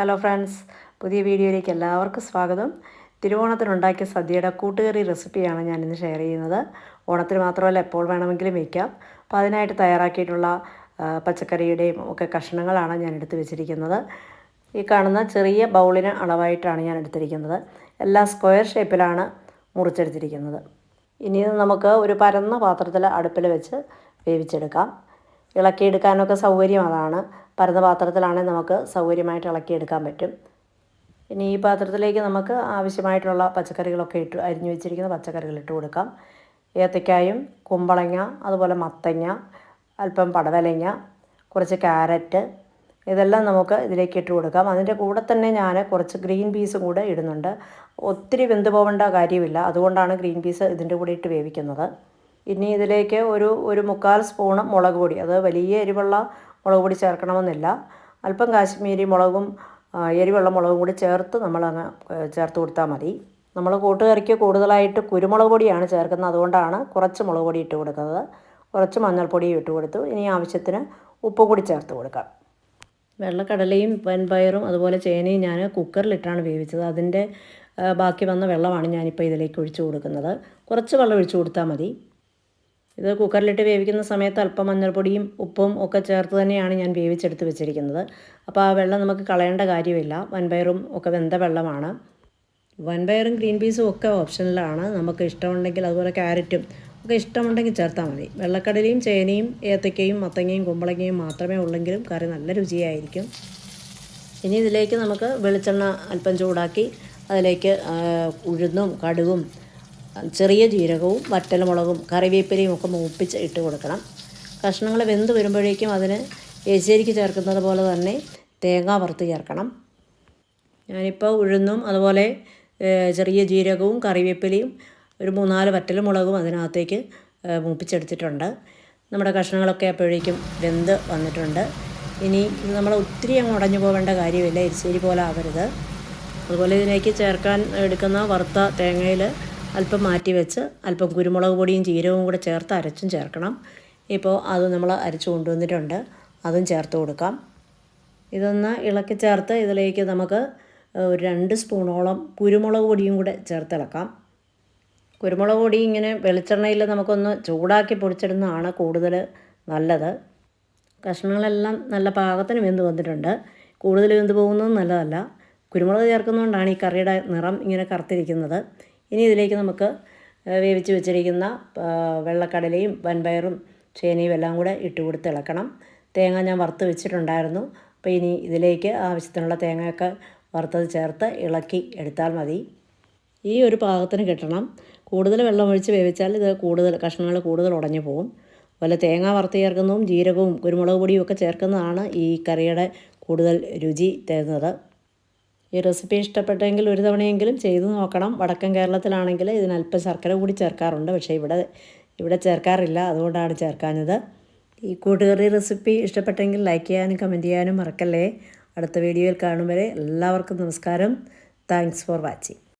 Hello friends പുതിയ വീഡിയോയിലേക്ക് എല്ലാവർക്കും സ്വാഗതം. തിരുവോണത്തിനുണ്ടാക്കിയ സദ്യയുടെ കൂട്ടുകറി റെസിപ്പിയാണ് ഇന്ന് ഷെയർ ചെയ്യുന്നത്. ഓണത്തിന് മാത്രമല്ല എപ്പോൾ വേണമെങ്കിലും വയ്ക്കാം അപ്പോൾ അതിനായിട്ട് തയ്യാറാക്കിയിട്ടുള്ള പച്ചക്കറിയുടെയും ഒക്കെ കഷ്ണങ്ങളാണ് ഞാൻ എടുത്തു വെച്ചിരിക്കുന്നത്. ഈ കാണുന്ന ചെറിയ ബൗളിന് അളവായിട്ടാണ് ഞാൻ എടുത്തിരിക്കുന്നത്. എല്ലാ സ്ക്വയർ ഷേപ്പിലാണ് മുറിച്ചെടുത്തിരിക്കുന്നത്. ഇനി നമുക്ക് ഒരു പരന്ന പാത്രത്തിൽ അടുപ്പിൽ വെച്ച് വേവിച്ചെടുക്കാം. ഇളക്കിയെടുക്കാനൊക്കെ സൗകര്യം അതാണ്. പരന്ന പാത്രത്തിലാണെങ്കിൽ നമുക്ക് സൗകര്യമായിട്ട് ഇളക്കിയെടുക്കാൻ പറ്റും. ഇനി ഈ പാത്രത്തിലേക്ക് നമുക്ക് ആവശ്യമായിട്ടുള്ള പച്ചക്കറികളൊക്കെ ഇട്ട് അരിഞ്ഞു വെച്ചിരിക്കുന്ന പച്ചക്കറികൾ ഇട്ട് കൊടുക്കാം. ഏത്തക്കായും കുമ്പളങ്ങ അതുപോലെ മത്തങ്ങ അല്പം പടവലങ്ങ കുറച്ച് ക്യാരറ്റ് ഇതെല്ലാം നമുക്ക് ഇതിലേക്ക് ഇട്ട് കൊടുക്കാം. അതിന്റെ കൂടെ തന്നെ ഞാൻ കുറച്ച് ഗ്രീൻ പീസും കൂടെ ഇടുന്നുണ്ട്. ഒത്തിരി വെന്ത് പോകേണ്ട കാര്യമില്ല. അതുകൊണ്ടാണ് ഗ്രീൻ പീസ് ഇതിന്റെ കൂടെ ഇട്ട് വേവിക്കുന്നത്. ഇനി ഇതിലേക്ക് ഒരു ഒരു മുക്കാൽ സ്പൂണ് മുളക് പൊടി അത് വലിയ എരിവുള്ള മുളക് പൊടി ചേർക്കണമെന്നില്ല. അല്പം കാശ്മീരി മുളകും എരിവുള്ള മുളകും കൂടി ചേർത്ത് നമ്മൾ അങ്ങ് ചേർത്ത് കൊടുത്താൽ മതി. നമ്മൾ കൂട്ടുകറിക്ക് കൂടുതലായിട്ട് കുരുമുളക് പൊടിയാണ് ചേർക്കുന്നത്. അതുകൊണ്ടാണ് കുറച്ച് മുളക് പൊടി ഇട്ട് കൊടുക്കുന്നത്. കുറച്ച് മഞ്ഞൾപ്പൊടിയും ഇട്ട് കൊടുത്തു. ഇനി ആവശ്യത്തിന് ഉപ്പ് കൂടി ചേർത്ത് കൊടുക്കാം. വെള്ളക്കടലയും വൻപയറും അതുപോലെ ചേനയും ഞാൻ കുക്കറിലിട്ടാണ് വേവിച്ചത്. അതിന്റെ ബാക്കി വന്ന വെള്ളമാണ് ഞാനിപ്പോൾ ഇതിലേക്ക് ഒഴിച്ചു കൊടുക്കുന്നത്. കുറച്ച് വെള്ളം ഒഴിച്ചു കൊടുത്താൽ മതി. ഇത് കുക്കറിലിട്ട് വേവിക്കുന്ന സമയത്ത് അല്പം മഞ്ഞൾപ്പൊടിയും ഉപ്പും ഒക്കെ ചേർത്ത് തന്നെയാണ് ഞാൻ വേവിച്ചെടുത്ത് വെച്ചിരിക്കുന്നത്. അപ്പോൾ ആ വെള്ളം നമുക്ക് കളയേണ്ട കാര്യമില്ല. വൻപയറും ഒക്കെ വെന്ത വെള്ളമാണ്. വൻപയറും ഗ്രീൻ പീസും ഒക്കെ ഓപ്ഷനിലാണ്. നമുക്ക് ഇഷ്ടമുണ്ടെങ്കിൽ അതുപോലെ ക്യാരറ്റും ഒക്കെ ഇഷ്ടമുണ്ടെങ്കിൽ ചേർത്താൽ മതി. വെള്ളക്കടലയും ചേനയും ഏത്തക്കയും മത്തങ്ങയും കുമ്പളങ്ങയും മാത്രമേ ഉള്ളെങ്കിലും കറി നല്ല രുചിയായിരിക്കും. ഇനി ഇതിലേക്ക് നമുക്ക് വെളിച്ചെണ്ണ അല്പം ചൂടാക്കി അതിലേക്ക് ഉഴുന്നും കടുകും ചെറിയ ജീരകവും വറ്റൽമുളകും കറിവേപ്പിലയും ഒക്കെ മൂപ്പിച്ച് ഇട്ട് കൊടുക്കണം. കഷ്ണങ്ങൾ വെന്ത് വരുമ്പോഴേക്കും അതിന് എരിശ്ശേരിക്ക് ചേർക്കുന്നത് പോലെ തന്നെ തേങ്ങ വറുത്ത് ചേർക്കണം. ഞാനിപ്പോൾ ഉഴുന്നും അതുപോലെ ചെറിയ ജീരകവും കറിവേപ്പിലയും ഒരു മൂന്നാൽ വറ്റൽമുളകും അതിനകത്തേക്ക് മൂപ്പിച്ചെടുത്തിട്ടുണ്ട്. നമ്മുടെ കഷ്ണങ്ങളൊക്കെ അപ്പോഴേക്കും വെന്ത് വന്നിട്ടുണ്ട്. ഇനി നമ്മൾ ഒത്തിരി അങ്ങ് ഉടഞ്ഞു പോകേണ്ട കാര്യമില്ല എരിശ്ശേരി പോലെ ആവരുത്. അതുപോലെ ഇതിലേക്ക് ചേർക്കാൻ എടുക്കുന്ന വറുത്ത തേങ്ങയിൽ അല്പം മാറ്റി വെച്ച് അല്പം കുരുമുളക് പൊടിയും ജീരകവും കൂടെ ചേർത്ത് അരച്ചും ചേർക്കണം. ഇപ്പോൾ അത് നമ്മൾ അരച്ചു കൊണ്ടുവന്നിട്ടുണ്ട്. അതും ചേർത്ത് കൊടുക്കാം. ഇതൊന്ന് ഇളക്കി ചേർത്ത് ഇതിലേക്ക് നമുക്ക് ഒരു രണ്ട് സ്പൂണോളം കുരുമുളക് പൊടിയും കൂടെ ചേർത്തിളക്കാം കുരുമുളക് പൊടി ഇങ്ങനെ വെളിച്ചെണ്ണയിൽ നമുക്കൊന്ന് ചൂടാക്കി പൊടിച്ചിടുന്നതാണ് കൂടുതൽ നല്ലത്. കഷ്ണങ്ങളെല്ലാം നല്ല പാകത്തിന് വെന്ത് വന്നിട്ടുണ്ട്. കൂടുതൽ വെന്ത് പോകുന്നത് നല്ലതല്ല. കുരുമുളക് ചേർക്കുന്നതുകൊണ്ടാണ് ഈ കറിയുടെ നിറം ഇങ്ങനെ കറുത്തിരിക്കുന്നത്. ഇനി ഇതിലേക്ക് നമുക്ക് വേവിച്ച് വെച്ചിരിക്കുന്ന വെള്ളക്കടലയും വൻപയറും ചേനയും എല്ലാം കൂടെ ഇട്ട് കൊടുത്ത് ഇളക്കണം. തേങ്ങ ഞാൻ വറുത്ത് വെച്ചിട്ടുണ്ടായിരുന്നു. അപ്പോൾ ഇനി ഇതിലേക്ക് ആവശ്യത്തിനുള്ള തേങ്ങയൊക്കെ വറുത്തത് ചേർത്ത് ഇളക്കി എടുത്താൽ മതി. ഈ ഒരു പാകത്തിന് കിട്ടണം. കൂടുതൽ വെള്ളം ഒഴിച്ച് വേവിച്ചാൽ ഇത് കൂടുതൽ കഷ്ണങ്ങൾ കൂടുതൽ ഉടഞ്ഞു പോകും അതുപോലെ തേങ്ങ വറുത്ത് ചേർക്കുന്നതും ജീരകവും കുരുമുളക് പൊടിയും ഒക്കെ ചേർക്കുന്നതാണ് ഈ കറിയുടെ കൂടുതൽ രുചി തരുന്നത്. ഈ റെസിപ്പി ഇഷ്ടപ്പെട്ടെങ്കിൽ ഒരു തവണയെങ്കിലും ചെയ്തു നോക്കണം. വടക്കൻ കേരളത്തിലാണെങ്കിൽ ഇതിന് അല്പം ശർക്കര കൂടി ചേർക്കാറുണ്ട്. പക്ഷേ ഇവിടെ ഇവിടെ ചേർക്കാറില്ല. അതുകൊണ്ടാണ് ചേർക്കാഞ്ഞത്. ഈ കൂട്ടുകറി റെസിപ്പി ഇഷ്ടപ്പെട്ടെങ്കിൽ ലൈക്ക് ചെയ്യാനും കമന്റ് ചെയ്യാനും മറക്കല്ലേ. അടുത്ത വീഡിയോയിൽ കാണും വരെ എല്ലാവർക്കും നമസ്കാരം. Thanks for watching.